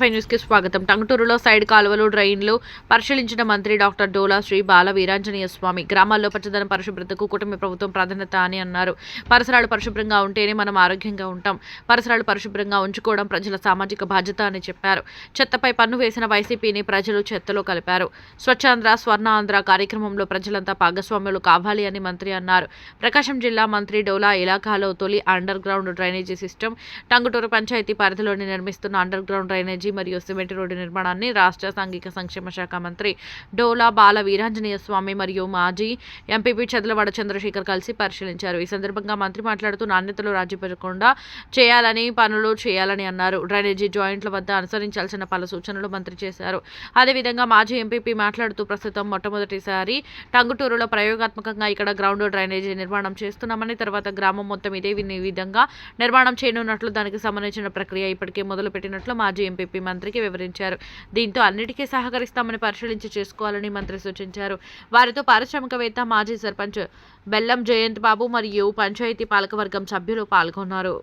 Five న్యూస్కి స్వాగతం. టంగుటూరులో side కాలువలు డ్రైన్లు పరిశీలించిన మంత్రి డాక్టర్ డోలా శ్రీ బాల వీరాంజనేయ స్వామి. గ్రామాల్లో పచ్చదనం పరిశుభ్రతకు కుటుంబ ప్రభుత్వం ప్రాధాన్యత అని అన్నారు. పరిసరాలు పరిశుభ్రంగా ఉంటేనే మనం ఆరోగ్యంగా ఉంటాం. పరిసరాలు పరిశుభ్రంగా ఉంచుకోవడం ప్రజల సామాజిక బాధ్యత అని చెప్పారు. చెత్తపై పన్ను వేసిన వైసీపీని ప్రజలు చెత్తలో కలిపారు. స్వచ్ఛాంధ్ర స్వర్ణాంధ్ర కార్యక్రమంలో ప్రజలంతా భాగస్వాములు కావాలి అని మంత్రి అన్నారు. ప్రకాశం జిల్లా మంత్రి డోలా ఇలాకాలో తొలి underground drainage system Tanguturu panchayat పరిధిలోని నిర్మిస్తున్న అండర్ గ్రౌండ్ డ్రైనేజీ మరియు సిమెంట్ రోడ్డు నిర్మాణాన్ని రాష్ట్ర సాంఘిక సంక్షేమ శాఖ మంత్రి డోలా బాల వీరాంజనేయ స్వామి మరియు మాజీ ఎంపీపీ చదలవాడ చంద్రశేఖర్ కలిసి పరిశీలించారు. ఈ సందర్భంగా మంత్రి మాట్లాడుతూ నాణ్యతలో రాజీపడకుండా చేయాలని పనులు చేయాలని అన్నారు. డ్రైనేజీ జాయింట్ల వద్ద అనుసరించాల్సిన పలు సూచనలు మంత్రి చేశారు. అదేవిధంగా మాజీ ఎంపీపీ మాట్లాడుతూ ప్రస్తుతం మొట్టమొదటిసారి టంగుటూరులో ప్రయోగాత్మకంగా ఇక్కడ గ్రౌండ్ డ్రైనేజీ నిర్మాణం చేస్తున్నామని తర్వాత గ్రామం మొత్తం ఇదే విధంగా నిర్మాణం చేయనున్నట్లు దానికి సంబంధించిన ప్రక్రియ ఇప్పటికే మొదలు పెట్టినట్లు మాజీ ఎంపీపీ మంత్రికి వివరించారు. దీంతో అన్నిటికీ సహకరిస్తామని పరిశీలించి చేసుకోవాలని మంత్రి సూచించారు. వారితో పారిశ్రామికవేత్త మాజీ సర్పంచ్ బెల్లం జయంత్ బాబు మరియు పంచాయతీ పాలకవర్గం సభ్యులు పాల్గొన్నారు.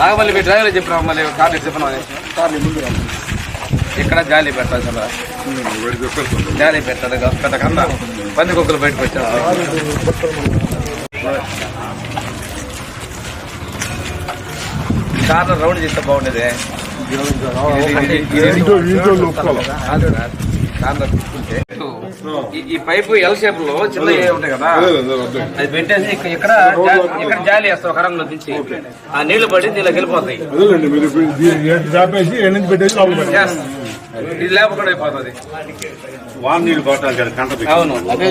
నాగమల్లి మీ డ్రైవర్ చెప్పినా మళ్ళీ కార్డు చెప్పినా? ఇక్కడ జాలి పెట్టాలి కదా జాలి పెట్టాలి. కదా. పెద్ద కన్నా పంది కుక్కలు బయటకు వచ్చారు. కార్లో రౌండ్ చేస్తే బాగుండేది. ఈ- ఈ పైపు ఎల్ షేప్లో చిన్న ఏ ఉంటాయి కదా అది పెట్టేసి ఇక్కడ ఇక్కడ జాలి వేస్తాం కరంలో దించి ఆ నీళ్ళు పడి దీనిలో వెళ్ళిపోతాయి. ఇది లేకుండా అయిపోతుంది వాన్ నీళ్ళు పట్టాలి కదా కంట అవును అదే